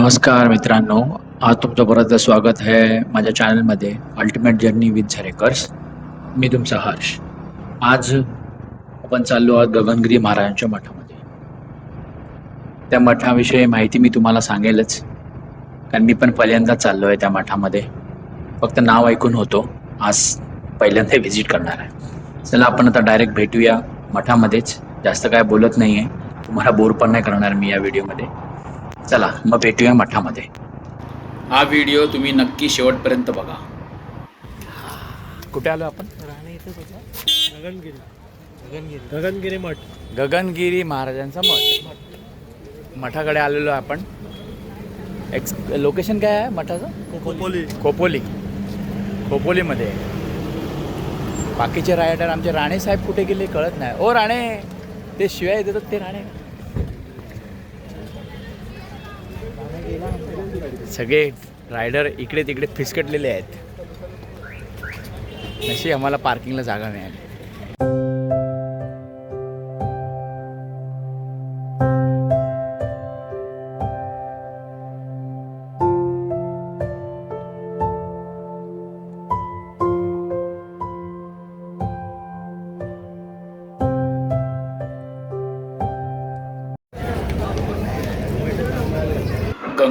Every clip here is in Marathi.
नमस्कार मित्रांनो आज तुमचं परत स्वागत आहे माझ्या चॅनलमध्ये अल्टिमेट जर्नी विथ झरेकर्स मी तुमचा हर्ष. आज आपण चाललो आहोत गगनगिरी महाराजांच्या मठामध्ये. त्या मठाविषयी माहिती मी तुम्हाला सांगेलच कारण मी पण पहिल्यांदा चाललो आहे त्या मठामध्ये. फक्त नाव ऐकून होतो आज पहिल्यांदा व्हिजिट करणार आहे. चला आपण आता डायरेक्ट भेटूया मठामध्येच. जास्त काय बोलत नाही आहे तुम्हाला बोर पण नाही करणार मी या व्हिडिओमध्ये चला मग भेटूया मठामध्ये. हा व्हिडिओ तुम्ही नक्की शेवटपर्यंत बघा. कुठे आलो आपण? राहणे गगनगिरी. गगनगिरी. गगनगिरी मठ. गगनगिरी महाराजांचा मठ. मठाकडे आलेलो आहे आपण. एक्स लोकेशन काय आहे मठाचं? खोपोली. खोपोली. खोपोलीमध्ये. बाकीचे रायडर आमचे राणे साहेब कुठे गेले कळत नाही. ओ राणे ते शिवाय देतात ते राणे. सगळे रायडर इकडे तिकडे फिसकटलेले आहेत. अशी आम्हाला पार्किंगला जागा मिळाली.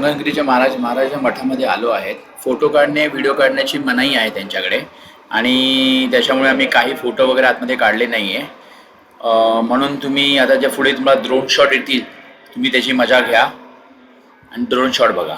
गंगागिरीच्या महाराज महाराजांच्या मठामध्ये आलो आहेत. फोटो काढणे व्हिडिओ काढण्याची मनाई आहे त्यांच्याकडे. आणि त्याच्यामुळे आम्ही काही फोटो वगैरे आतमध्ये काढले नाही आहे म्हणून तुम्ही आता ज्या पुढे तुम्हाला ड्रोन शॉट येतील तुम्ही त्याची मजा घ्या. आणि ड्रोन शॉट बघा.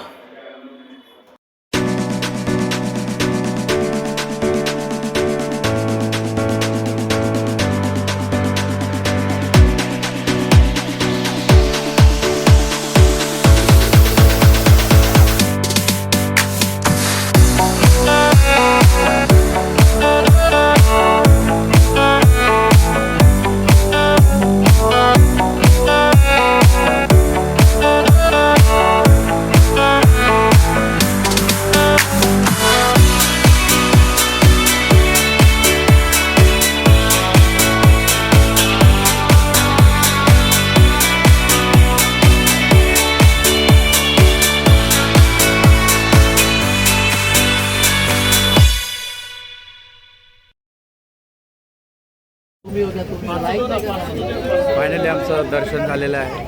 फायनली आमचं दर्शन झालेलं आहे.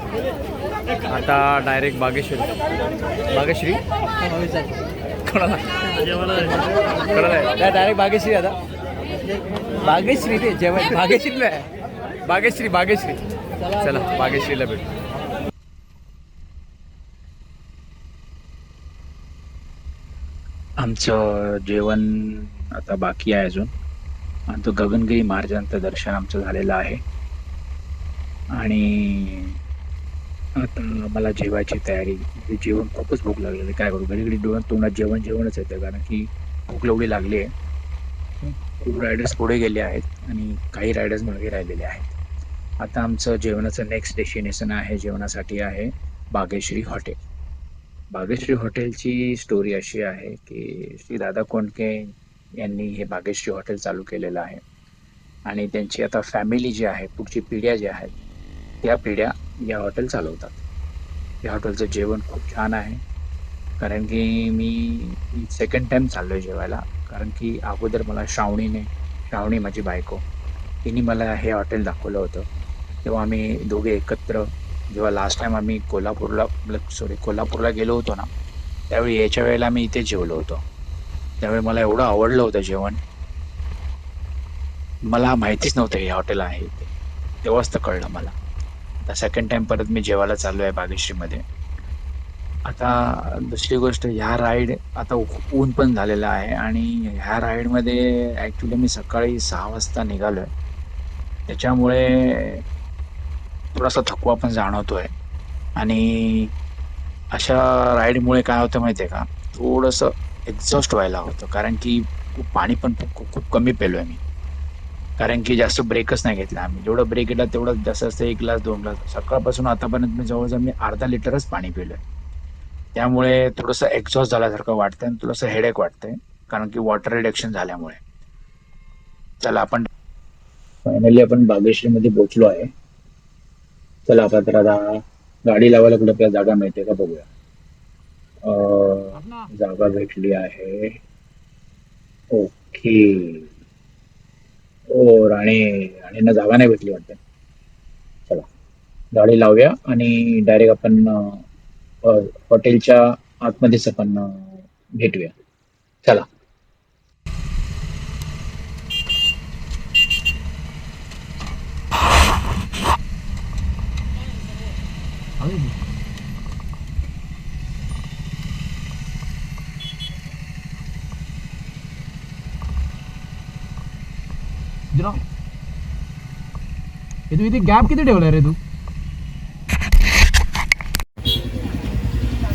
आता डायरेक्ट बागेश्वरी बागेश्री? कोणाला? कोणाला डायरेक्ट बागेश्री आता. बागेश्री ते जेवण. बागेश्रीला आहे. बागेश्री बागेश्री. चला बागेश्रीला भेटू. आमचं जेवण आता बाकी आहे अजून. आणि तो गगनगिरी महाराजांचं दर्शन आमचं झालेलं आहे. आणि आता मला जेवायची तयारी म्हणजे जेवण खूपच भूक लागलेली आहे. काय करू? घडी डोळ्यात तोंडात जेवण जेवणच येतं. कारण की भूक लवडी लागली आहे. खूप रायडर्स पुढे गेले आहेत आणि काही रायडर्स मागे राहिलेले आहेत. आता आमचं जेवणाचं नेक्स्ट डेस्टिनेशन आहे जेवणासाठी आहे बागेश्री हॉटेल बागेश्री हॉटेलची स्टोरी अशी आहे की श्री दादा कोंडके यांनी हे बागेश्री हॉटेल चालू केलेलं आहे. आणि त्यांची आता फॅमिली जी आहे पुढची पिढ्या ज्या आहेत त्या पिढ्या या हॉटेल चालवतात. या हॉटेलचं जेवण खूप छान आहे. कारण की मी सेकंड टाईम चाललो आहे जेवायला. कारण की अगोदर मला श्रावणीने श्रावणी माझी बायको तिने मला हे हॉटेल दाखवलं होतं. तेव्हा आम्ही दोघे एकत्र जेव्हा लास्ट टाईम आम्ही कोल्हापूरला सॉरी कोल्हापूरला गेलो होतो ना त्यावेळी याच्या वेळेला आम्ही इथे जेवलो होतो. त्यावेळी मला एवढं आवडलं होतं जेवण. मला माहितीच नव्हतं हे हॉटेल आहे ते तेव्हाच तर कळलं मला. आता सेकंड टाइम परत मी जेवायला चाललो आहे बागेश्रीमध्ये. आता दुसरी गोष्ट ह्या राईड आता ऊन पण झालेलं आहे आणि ह्या राईडमध्ये ॲक्च्युली मी सकाळी सहा वाजता निघालो आहे त्याच्यामुळे थोडासा थकवा पण जाणवतो आहे आणि अशा राईडमुळे काय होतं माहिती आहे का? थोडंसं एक्झॉस्ट व्हायला होतं. कारण की खूप पाणी पण खूप खूप कमी पेलो आहे मी. कारण की जास्त ब्रेकच नाही घेतला आम्ही. जेवढं ब्रेक घेतला तेवढं जास्त असतं एक ग्लास दोन ग्लास सकाळपासून आतापर्यंत मी जवळजवळ मी अर्धा लिटरच पाणी पिलं आहे त्यामुळे थोडंसं एक्झॉस्ट झाल्यासारखं वाटतंय आणि थोडंसं हेडेक वाटतंय. कारण की वॉटर रिडक्शन झाल्यामुळे. चला आपण फायनली आपण बागेश्रीमध्ये पोहोचलो आहे. चला आता तर आता गाडी लावायला कुठे आपल्याला जागा मिळते का बघूया. जागा भेटली आहे. ओके. ओ राणे राणेंना जागा नाही भेटली वाटते. चला गाडी लावूया आणि डायरेक्ट आपण हॉटेलच्या आतमध्येच आपण भेटूया. चला. हे तू इथे गॅप किती ठेवला रे तू?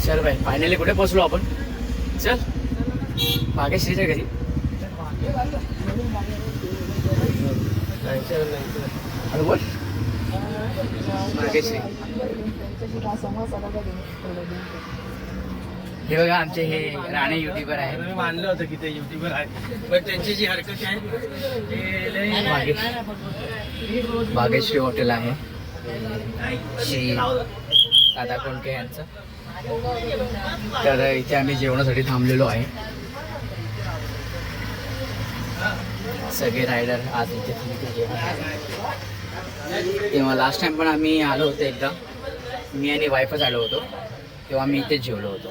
चल बाई फायनली कुठे पोहोचलो आपण? चल. भाग्यश्रीच्या घरी. अरे बोल. भाग्यश्री हे बघा आमचे हे राणे युट्यूबर आहे मी मानलं होतं की ते युट्यूबर आहे पण त्यांची जी हरकत आहे भाग्यश्री हॉटेल आहे. श्री दादा कोंडके यांचं? तर इथे आम्ही जेवणासाठी थांबलेलो आहे. सगळे रायडर आज इथे तेव्हा लास्ट टाइम पण आम्ही आलो होतो एकदा. मी आणि वाईफच आलो होतो. तेव्हा मी इथेच जेवलो होतो.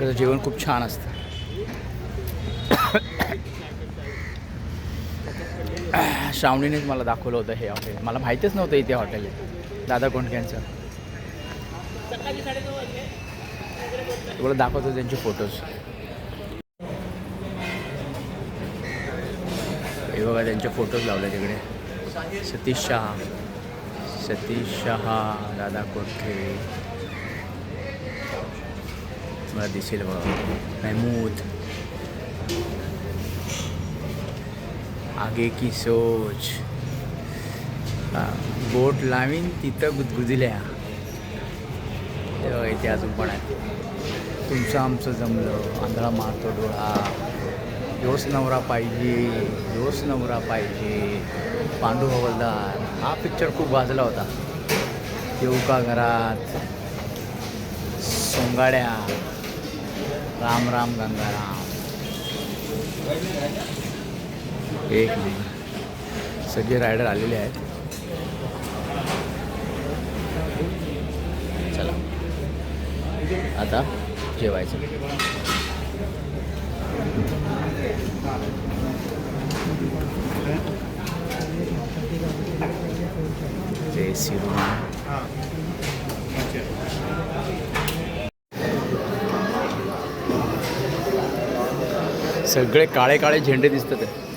इकडचं जेवण खूप छान असतं. श्रावणीनेच मला दाखवलं होतं हे हॉटेल. मला माहितीच नव्हतं इथे हॉटेल आहे. दादा कोंडक्यांचं तुम्हाला दाखवतो त्यांचे फोटोज हे बघा त्यांचे फोटोज लावले तिकडे. सतीश शहा. सतीश शहा दादा कोंडके मला दिसेल बघा महमूद आगे की सोच. बोट लावीन तिथं गुदगुदिल्या. तेव्हा इथे अजून पण आहे तुमचं आमचं जमलं. आंधळा मारतो डोळा. योच नवरा पाहिजे. योच नवरा पाहिजे. पांडू हवलदार. हा पिक्चर खूप गाजला होता. येऊ का घरात? सोंगाड्या. राम राम गंगाराम एक नंबर सगळे रायडर आलेले आहेत. चला. आता जेवायचं. जय श्रीराम सगळे काळे काळे झेंडे दिसतात आहे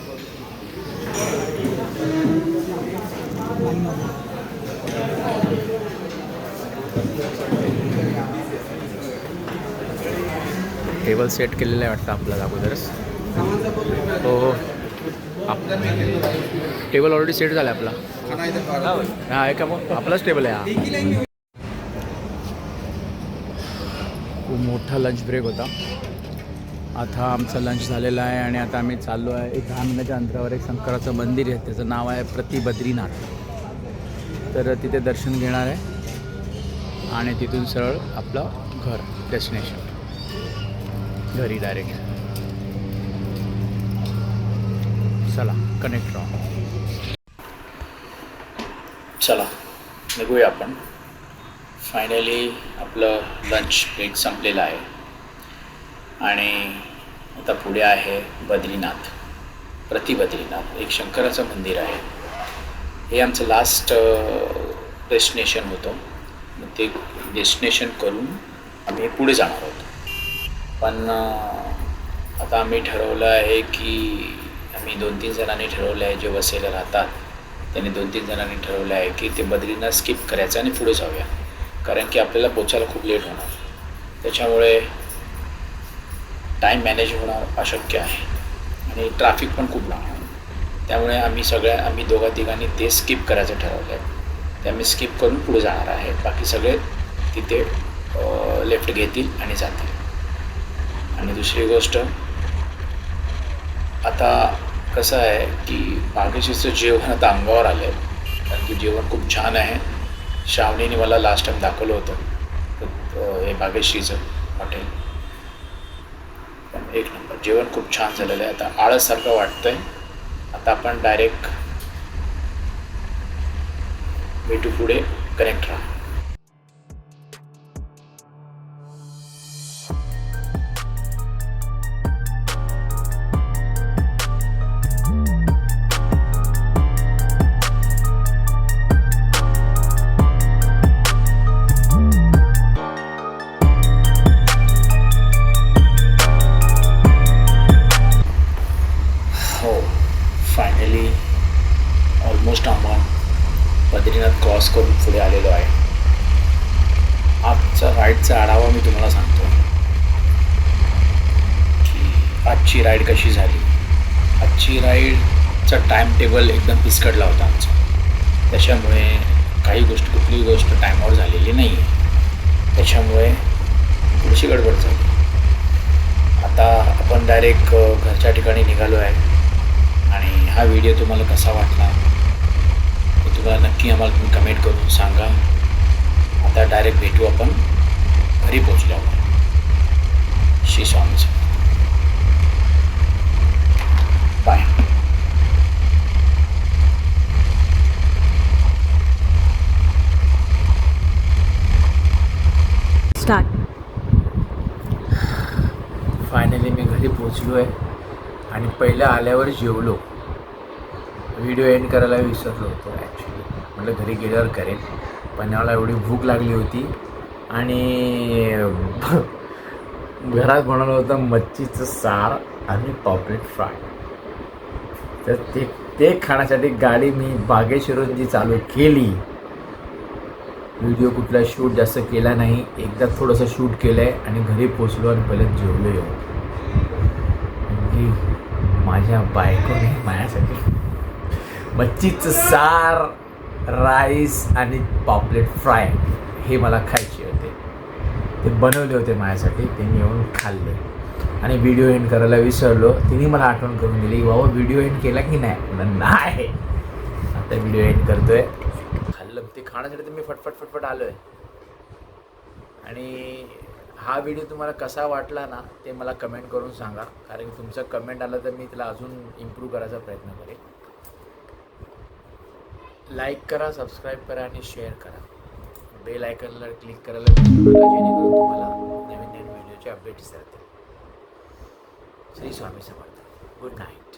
टेबल सेट केलेलं आहे वाटतं आपल्याला अगोदरच. हो हो. आप- टेबल ऑलरेडी सेट झाला आपला. हा आहे का मग? आपलाच टेबल आहे हा. खूप मोठा लंच ब्रेक होता. आता आमचा लंच झालेला आहे आणि आता आम्ही चाललो आहे. एक दहा मिनिटाच्या अंतरावर एक शंकराचं मंदिर आहे. त्याचं नाव आहे प्रति बद्रीनाथ. तर तिथे दर्शन घेणार आहे. आणि तिथून सरळ आपलं घर डेस्टिनेशन घरी डायरेक्ट चला कनेक्ट राहू. चला निघूया आपण. फायनली आपलं लंच ब्रेक संपलेलं आहे. आणि आता पुढे आहे बद्रीनाथ प्रति बद्रीनाथ. एक शंकराचं मंदिर आहे. हे आमचं लास्ट डेस्टिनेशन होतं. मग ते डेस्टिनेशन करून आम्ही पुढे जाणार होतो पण आता आम्ही ठरवलं आहे की आम्ही दोन तीन जणांनी ठरवलं आहे जे वसेला राहतात त्यांनी दोन तीन जणांनी ठरवलं आहे की ते बद्रीनाथ स्किप करायचं आणि पुढे जाऊया. कारण की आपल्याला पोचायला खूप लेट होणार. त्याच्यामुळे टाईम मॅनेज होणं अशक्य आहे. आणि ट्रॅफिक पण खूप लागणार त्यामुळे आम्ही सगळ्या आम्ही दोघा तिघांनी ते स्किप करायचं ठरवलं आहे ते आम्ही स्किप करून पुढे जाणार आहे बाकी सगळे तिथे लेफ्ट घेतील आणि जातील. आणि दुसरी गोष्ट आता कसं आहे की भाग्यशीचं जेवण आता अंगावर आलं आहे कारण की जेवण खूप छान आहे. श्रावणीने मला लास्ट टाईम दाखवलं होतं. हे बागेश्रीचं हॉटेल एक नंबर. जेवण खूप छान झालेलं आहे. आता आळससारखं वाटतंय. आता आपण डायरेक्ट भेटू पुढे. कनेक्ट राहा. राईड कशी झाली? आजची राईडचा टाईम टेबल एकदम पिसकडला होता आमचा. त्याच्यामुळे काही गोष्ट कुठलीही गोष्ट टायमावर झालेली नाही आहे त्याच्यामुळे थोडीशी गडबड झाली. आता आपण डायरेक्ट घरच्या ठिकाणी निघालो आहे आणि हा व्हिडिओ तुम्हाला कसा वाटला? तो तुम्हाला नक्की आम्हाला तुम्ही कमेंट करून सांगा. आता डायरेक्ट भेटू आपण. घरी पोचल्यावर Shri Swami bye start finally मी घरी पोचलो आहे. आणि पहिल्या आल्यावर जेवलो. व्हिडिओ एंड करायला विसरलो होतो ॲक्च्युली म्हटलं घरी गेल्यावर करेन. पण मला एवढी भूक लागली होती. आणि घरात बनवलं होतं मच्छीचं सार आणि पॉपलेट फ्राय. तर ते ते खाण्यासाठी गाडी मी बागेश्वरून जी चालू केली. व्हिडिओ कुठला शूट जास्त केला नाही. एकदा थोडंसं शूट केलं आहे आणि घरी पोचलो आणि पहिलं जेवलो येऊ म्हणजे माझ्या बायकोने माझ्यासाठी मच्छीचं सार राईस आणि पॉपलेट फ्राय हे मला खायचे होते. ते बनवले होते माझ्यासाठी ते मी येऊन खाल्ले. आणि व्हिडिओ एंड करायला विसरलो. तिने मला आठवण करून दिली की बाबा व्हिडिओ एंड केला की नाही? नाही. आता व्हिडिओ एंड करतोय. खाल्लं. ते खाण्यासाठी तर मी फटफट फटफट आलो आहे आणि हा व्हिडिओ तुम्हाला कसा वाटला ना ते मला कमेंट करून सांगा. कारण की तुमचं कमेंट आलं तर मी त्याला अजून इम्प्रूव्ह करायचा प्रयत्न करेन. लाईक करा सबस्क्राईब करा आणि शेअर करा. बेल आयकनला क्लिक करायला जेणेकरून तुम्हाला नवीन नवीन व्हिडिओचे अपडेट्स राहतील श्री स्वामी समर्थ. Good night